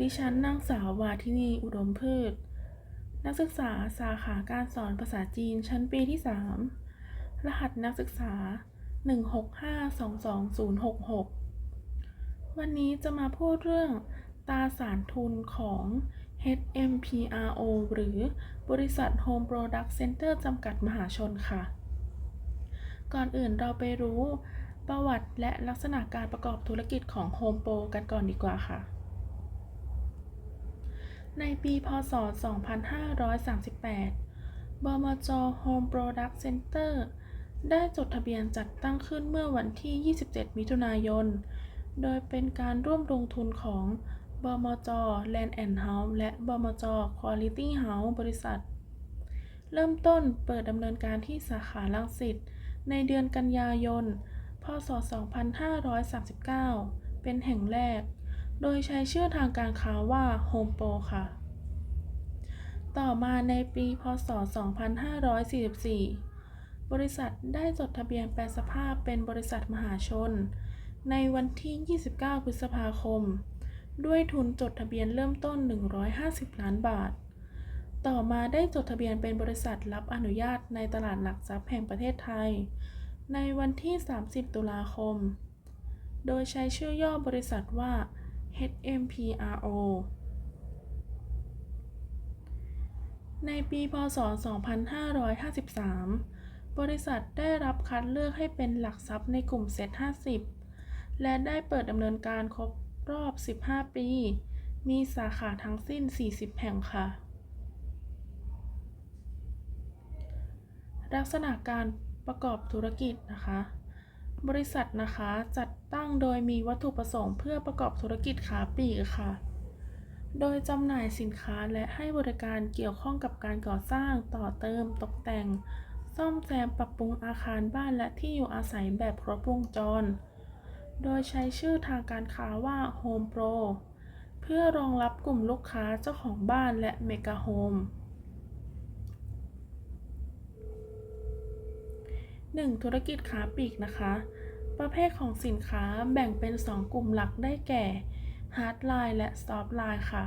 ดิฉันนางสาววาทินีอุดมพืช นักศึกษาสาขาการสอนภาษาจีนชั้นปีที่ 3 รหัสนักศึกษา 165-22066 วันนี้จะมาพูดเรื่องตาสารทุนของ HMPRO หรือบริษัท Home Product Center จำกัดมหาชนค่ะ ก่อนอื่นเราไปรู้ประวัติและลักษณะการประกอบธุรกิจของ Home Pro กันก่อนดีกว่าค่ะ ในปี พ.ศ.2538 บมจ. Home Product Center ได้จดทะเบียนจัดตั้งขึ้นเมื่อวันที่ 27 มิถุนายน โดยเป็นการร่วมลงทุนของบมจ. Land and House และบมจ. Quality House บริษัท เริ่มต้นเปิดดำเนินการที่สาขาลังสิตในเดือนกันยายน พ.ศ.2539 เป็นแห่งแรก โดยใช้ชื่อทางการค้าว่า Home Pro ค่ะ ต่อมาในปีพ.ศ.2544 บริษัทได้จดทะเบียนแปลสภาพเป็นบริษัทมหาชน ในวันที่ 29 พฤษภาคม ด้วยทุนจดทะเบียนเริ่มต้น 150 ล้านบาท ต่อมาได้จดทะเบียนเป็นบริษัทรับอนุญาตในตลาดหลักทรัพย์แห่งประเทศไทย ในวันที่ 30 ตุลาคม โดยใช้ชื่อย่อบริษัทว่า HMPRO ในปีพ.ศ.2553 บริษัทได้รับคัดเลือกให้เป็นหลักทรัพย์ในกลุ่มเซ็ต50 และได้เปิดดำเนินการครบรอบ 15 ปี มีสาขาทั้งสิ้น 40 แห่งค่ะ ลักษณะการประกอบธุรกิจนะคะ บริษัทนะคะจัดตั้งโดยมีวัตถุประสงค์เพื่อประกอบธุรกิจค้าปลีกค่ะ โดยจำหน่ายสินค้าและให้บริการเกี่ยวข้องกับการก่อสร้างต่อเติมตกแต่ง ซ่อมแซมปรับปรุงอาคารบ้านและที่อยู่อาศัยแบบครบวงจร โดยใช้ชื่อทางการค้าว่า Home Pro เพื่อรองรับกลุ่มลูกค้าเจ้าของบ้านและเมกะโฮม 1. ธุรกิจค้าปลีกนะคะ ประเภทของสินค้าแบ่งเป็น 2 กลุ่มหลักได้แก่ Hard Line และ Soft Line ค่ะ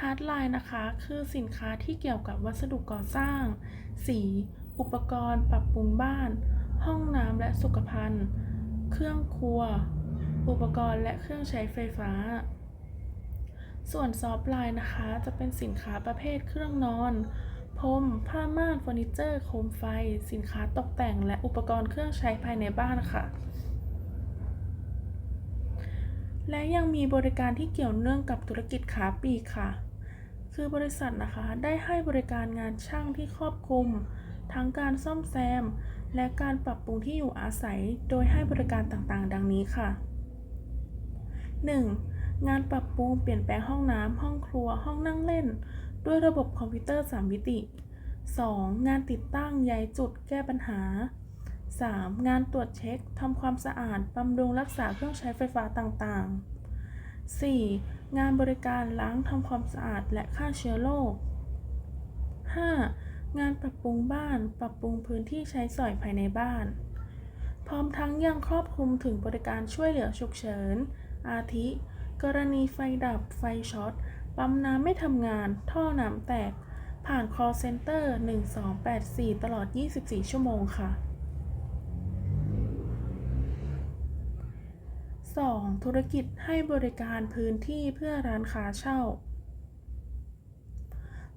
Hard Line นะคะคือสินค้าที่เกี่ยวกับวัสดุก่อสร้าง สี อุปกรณ์ ปรับปรุงบ้าน ห้องน้ำและสุขภัณฑ์ เครื่องครัว อุปกรณ์และเครื่องใช้ไฟฟ้า ส่วน Soft Line นะคะจะเป็นสินค้าประเภทเครื่องนอน ม ผ้าม่านเฟอร์นิเจอร์โคมไฟ สินค้าตกแต่ง และอุปกรณ์เครื่องใช้ภายในบ้านค่ะ และยังมีบริการที่เกี่ยวเนื่องกับธุรกิจค้าปลีกค่ะ คือบริษัทนะคะได้ให้บริการงานช่างที่ครอบคลุม ทั้งการซ่อมแซม และการปรับปรุงที่อยู่อาศัย โดยให้บริการต่างๆ ดังนี้ค่ะ 1. งานปรับปรุงเปลี่ยนแปลงห้องน้ำห้องครัว ห้องนั่งเล่น ด้วยระบบคอมพิวเตอร์ 3 มิติ 2. งานติดตั้งย้ายจุดแก้ปัญหา 3. งานตรวจเช็คทำความสะอาดบำรุงรักษาเครื่องใช้ไฟฟ้าต่างๆ 4. งานบริการล้างทำความสะอาดและฆ่าเชื้อโรค 5. งานปรับปรุงบ้าน ปรับปรุงพื้นที่ใช้สอยภายในบ้าน พร้อมทั้งยังครอบคลุมถึงบริการช่วยเหลือฉุกเฉิน อาทิ กรณีไฟดับ ไฟช็อต ปั๊มน้ำไม่ทำงาน ท่อน้ำแตก ผ่าน call center 1284 ตลอด 24 ชั่วโมงค่ะ 2. ธุรกิจให้บริการพื้นที่เพื่อร้านค้าเช่า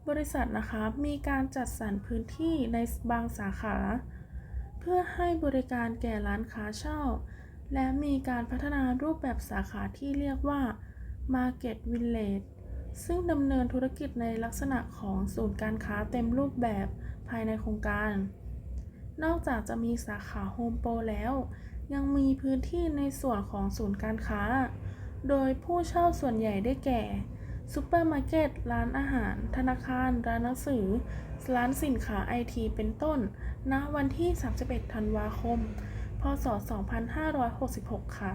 บริษัทนะคะมีการจัดสรรพื้นที่ในบางสาขา เพื่อให้บริการแก่ร้านค้าเช่า และมีการพัฒนารูปแบบสาขาที่เรียกว่า Market Village ซึ่งดำเนินธุรกิจในลักษณะของศูนย์การค้าเต็มรูปแบบภายในโครงการ นอกจากจะมีสาขาโฮมโปรแล้ว ยังมีพื้นที่ในส่วนของศูนย์การค้า โดยผู้เช่าส่วนใหญ่ได้แก่ซูเปอร์มาร์เก็ต ร้านอาหาร ธนาคาร ร้านหนังสือ ร้านสินค้าไอที เป็นต้น ณ วันที่ 31 ธันวาคม พศ 2566 ค่ะ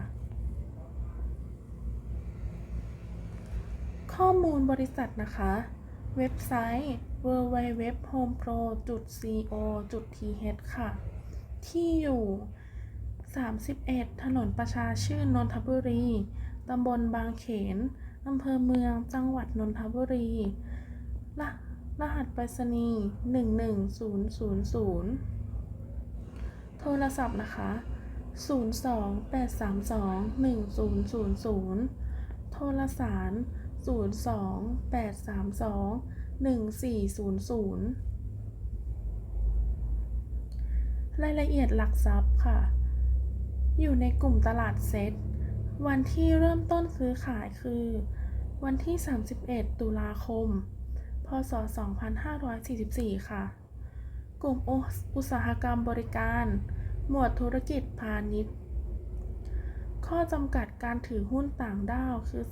ข้อมูลบริษัทนะคะ เว็บไซต์ www.homepro.co.th ค่ะ ที่อยู่ 31 ถนนประชาชื่นนนทบุรี ตำบลบางเขน อำเภอเมือง จังหวัดนนทบุรีรรหัสไปรษณีย์ 11000 โทรศัพท์นะคะ 028321000 โทรสาร 028321400รายละเอียดหลักทรัพย์ค่ะ อยู่ในกลุ่มตลาดเซ็ตวันที่เริ่มต้นซื้อขายคือ วันที่ 31 ตุลาคม พศ 2544 ค่ะ กลุ่มอุตสาหกรรมบริการ หมวดธุรกิจพาณิชย์ ข้อจำกัดการถือหุ้นต่างด้าวคือ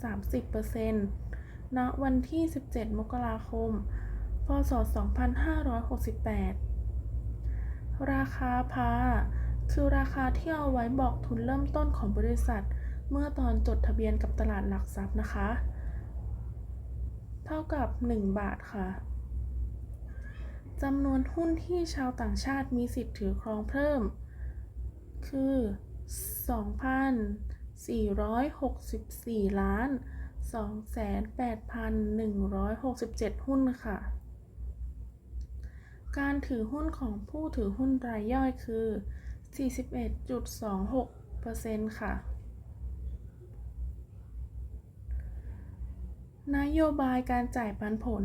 30%ณ วันที่ 17 มกราคม พศ 2568 ราคาพา คือราคาที่เอาไว้บอกทุนเริ่มต้นของบริษัท เมื่อตอนจดทะเบียนกับตลาดหลักทรัพย์นะคะ เท่ากับ 1 บาทค่ะจำนวนหุ้นที่ชาวต่างชาติมีสิทธิ์ถือครองเพิ่ม คือ 464 ล้าน 2,8167 หุ้นค่ะ การถือหุ้นของผู้ถือหุ้นรายย่อยคือ 41.26%ค่ะ นโยบายการจ่ายปันผล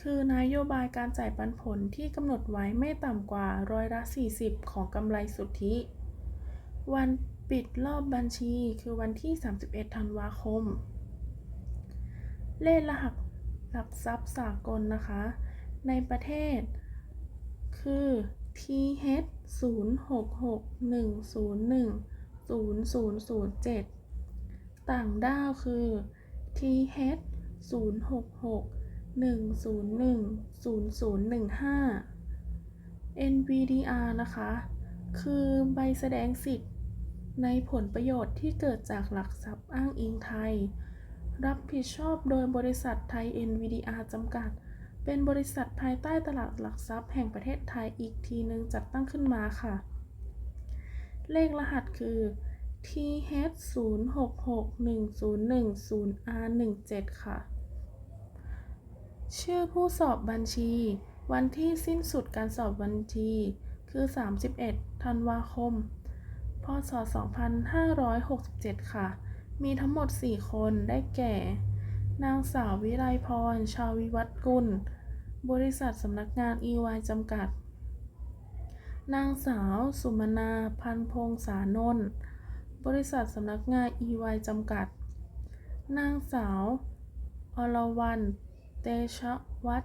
คือนโยบายการจ่ายปันผลที่กำหนดไว้ไม่ต่ำกว่าร้อยละ 40 ของกำไรสุทธิ วัน ปิดรอบบัญชีคือวันที่ 31 ธันวาคม เลขรหัสหลักทรัพย์สากลนะคะ ในประเทศ คือ TH 0661010007 ต่างด้าวคือ TH 0661010015 NVDR นะคะ คือใบแสดงสิทธิ์ ในผลประโยชน์ที่เกิดจากหลักทรัพย์อ้างอิงไทย รับผิดชอบโดยบริษัทไทย NVDR จำกัด เป็นบริษัทภายใต้ตลาดหลักทรัพย์แห่งประเทศไทยอีกทีหนึ่งจัดตั้งขึ้นมาค่ะ เลขรหัสคือ TH 06610100R17 ค่ะ ชื่อผู้สอบบัญชี วันที่สิ้นสุดการสอบบัญชี คือ 31 ธันวาคม พศ 2567 ค่ะ มีทั้งหมด 4 คนได้แก่ นางสาววิไลพร ชาวิวัฒกุล บริษัทสำนักงาน EY จำกัด นางสาวสุมนา พันพงษานนท์บริษัทสำนักงาน EY จำกัด นางสาว อรวรรณ เตชะวั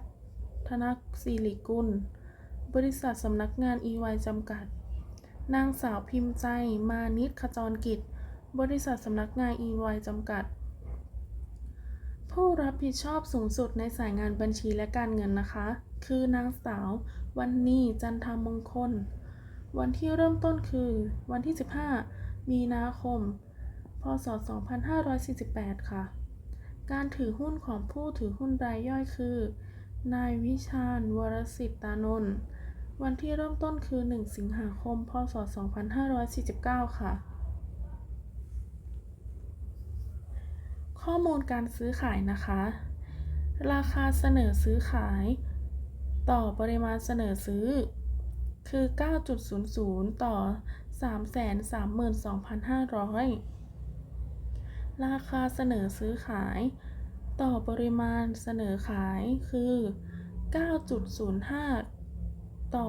ฒนศิริกุล บริษัทสำนักงาน EY จำกัด นางสาวพิมพ์ใจ มานิชขจรกิจ บริษัทสำนักงาน EY จำกัด ผู้รับผิดชอบสูงสุดในสายงานบัญชีและการเงินนะคะ คือนางสาว วันนีจันทามงคล วันที่เริ่มต้นคือ วันที่ 15 มีนาคม พศ 2548 ค่ะ การถือหุ้นของผู้ถือหุ้นรายย่อยคือ นายวิชาญวรสิทธานนท์ วันที่เริ่มต้นคือ 1 สิงหาคม พศ 2549 ค่ะ ข้อมูลการซื้อขายนะคะ ราคาเสนอซื้อขาย ต่อปริมาณเสนอซื้อ คือ 9.00 ต่อ 332,500 ราคาเสนอซื้อขาย ต่อปริมาณเสนอขายคือ 9.05 ต่อ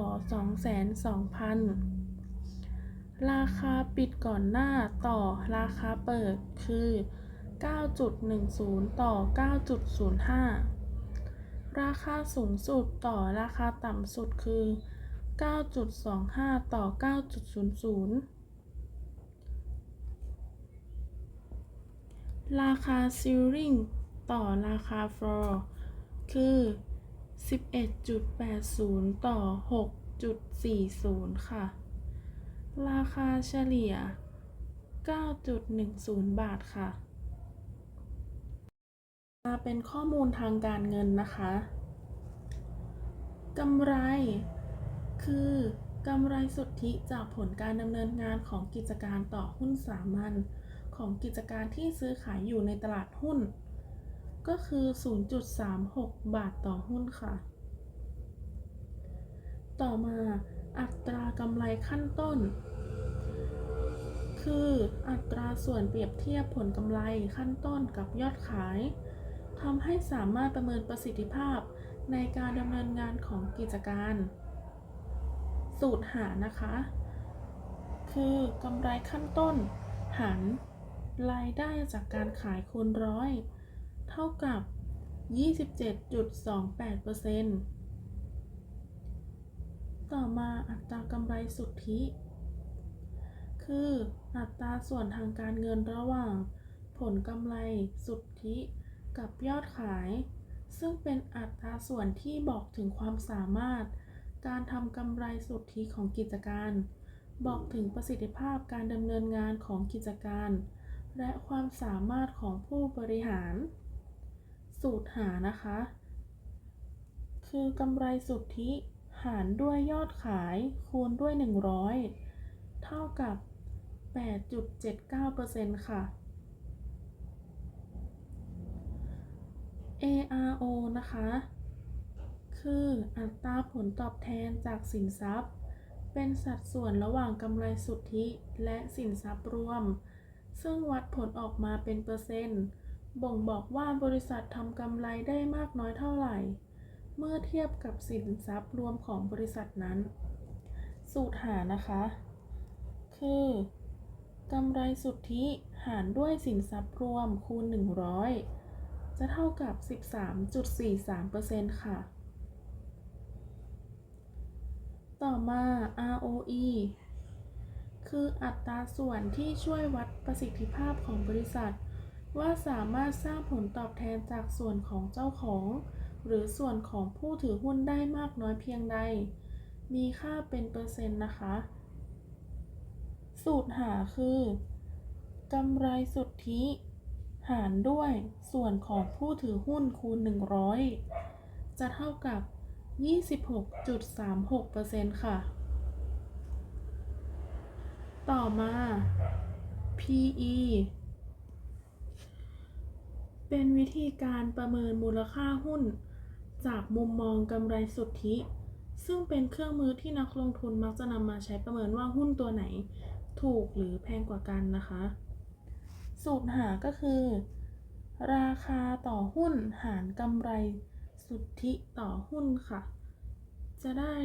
22,000 ราคาปิดก่อนหน้าต่อราคาเปิดคือ 9.10 ต่อ 9.05 ราคาสูงสุดต่อราคาต่ำสุดคือ 9.25 ต่อ 9.00ราคาซีลลิงต่อราคาฟลอร์คือ 11.80 ต่อ 6.40 ค่ะ ราคาเฉลี่ย 9.10 บาทค่ะ มาเป็นข้อมูลทางการเงินนะคะกำไร คือกำไรสุทธิจากผลการดำเนินงานของกิจการต่อหุ้นสามัญของกิจการที่ซื้อขายอยู่ในตลาดหุ้น ก็คือ 0.36 บาทต่อหุ้นค่ะ ต่อมาอัตรากำไรขั้นต้น คืออัตราส่วนเปรียบเทียบผลกำไรขั้นต้นกับยอดขายทำให้สามารถประเมินประสิทธิภาพในการดำเนินงานของกิจการ สูตรหารนะคะ คือกำไรขั้นต้น หารรายได้จากการขายคูณร้อย เท่ากับ 27.28%ต่อมาอัตรากำไรสุทธิ คืออัตราส่วนทางการเงินระหว่าง ผลกำไรสุทธิกับยอดขาย ซึ่งเป็นอัตราส่วนที่บอกถึงความสามารถ การทำกำไรสุทธิของกิจการ บอกถึงประสิทธิภาพการดำเนินงานของกิจการ และความสามารถของผู้บริหาร สูตรหานะคะ คือกำไรสุทธิหารด้วยยอดขายคูณด้วย 100 เท่ากับ 8.79%ค่ะ ARO นะคะ คืออัตราผลตอบแทนจากสินทรัพย์ เป็นสัดส่วนระหว่างกำไรสุทธิและสินทรัพย์รวม ซึ่งวัดผลออกมาเป็นเปอร์เซ็นต์ บ่งบอกว่าบริษัททำกำไรได้มากน้อยเท่าไหร่ เมื่อเทียบกับสินทรัพย์รวมของบริษัทนั้น สูตรหารนะคะ คือกำไรสุทธิหารด้วยสินทรัพย์รวมคูณ 100 จะเท่ากับ 13.43%ค่ะ ต่อมา ROE คืออัตราส่วนที่ช่วยวัดประสิทธิภาพของบริษัท ว่าสามารถสร้างผลตอบแทนจากส่วนของเจ้าของ หรือส่วนของผู้ถือหุ้นได้มากน้อยเพียงใด มีค่าเป็นเปอร์เซ็นต์นะคะ สูตรหาคือกำไรสุทธิ หารด้วยส่วนของผู้ถือหุ้นคูณ 100 จะเท่ากับ 26.36%ค่ะ ต่อมา PE เป็นวิธีการประเมินมูลค่าหุ้น จากมุมมองกำไรสุทธิ ซึ่งเป็นเครื่องมือที่นักลงทุนมักจะนำมาใช้ประเมินว่าหุ้นตัวไหน ถูกหรือแพงกว่ากันนะคะ สูตรหาก็คือ ราคาต่อหุ้นหารกำไรสุทธิต่อหุ้นค่ะ จะได้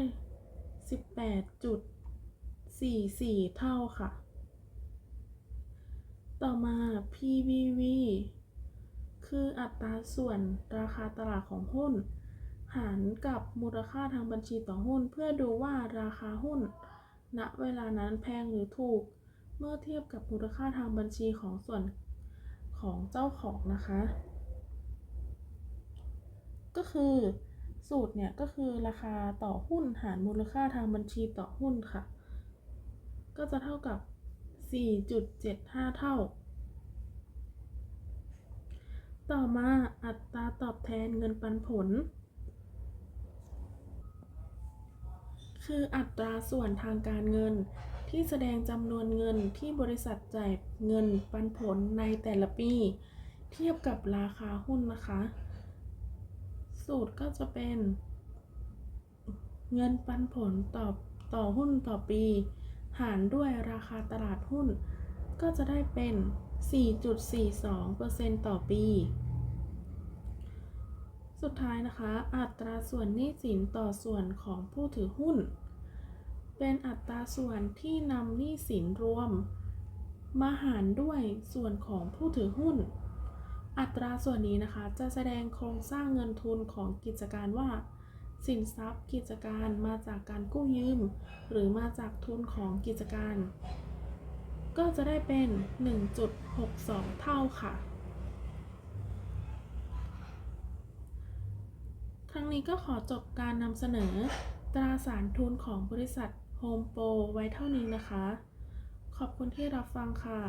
18.44 เท่าค่ะ ต่อมา PBV คืออัตราส่วนราคาตลาดของหุ้น หารกับมูลค่าทางบัญชีต่อหุ้น เพื่อดูว่าราคาหุ้น ณเวลานั้นแพงหรือถูก เมื่อเทียบกับมูลค่าทางบัญชีของส่วนของเจ้าของนะคะ ก็คือสูตรเนี่ยก็คือราคาต่อหุ้นหารมูลค่าทางบัญชีต่อหุ้นค่ะ ก็จะเท่ากับ 4.75 เท่า ต่อมาอัตราตอบแทนเงินปันผล คืออัตราส่วนทางการเงิน ที่แสดงจำนวนเงินที่บริษัทจ่ายเงินปันผลในแต่ละปี เทียบกับราคาหุ้นนะคะ สูตรก็จะเป็น เงินปันผลต่อต่อหุ้นต่อปี หารด้วยราคาตลาดหุ้น ก็จะได้เป็น4.42%ต่อปี สุดท้ายนะคะ อัตราส่วนหนี้สินต่อส่วนของผู้ถือหุ้น เป็นอัตราส่วนที่นำหนี้สินรวม มาหารด้วยส่วนของผู้ถือหุ้น อัตราส่วนนี้นะคะจะแสดงโครงสร้างเงินทุนของกิจการว่า สินทรัพย์กิจการมาจากการกู้ยืม หรือมาจากทุนของกิจการ ก็จะได้เป็น 1.62 เท่าค่ะ ครั้ง นี้ก็ขอจบการนำเสนอ ตราสารทุนของบริษัทโฮมโปรไว้เท่านี้นะคะ ขอบคุณที่รับฟังค่ะ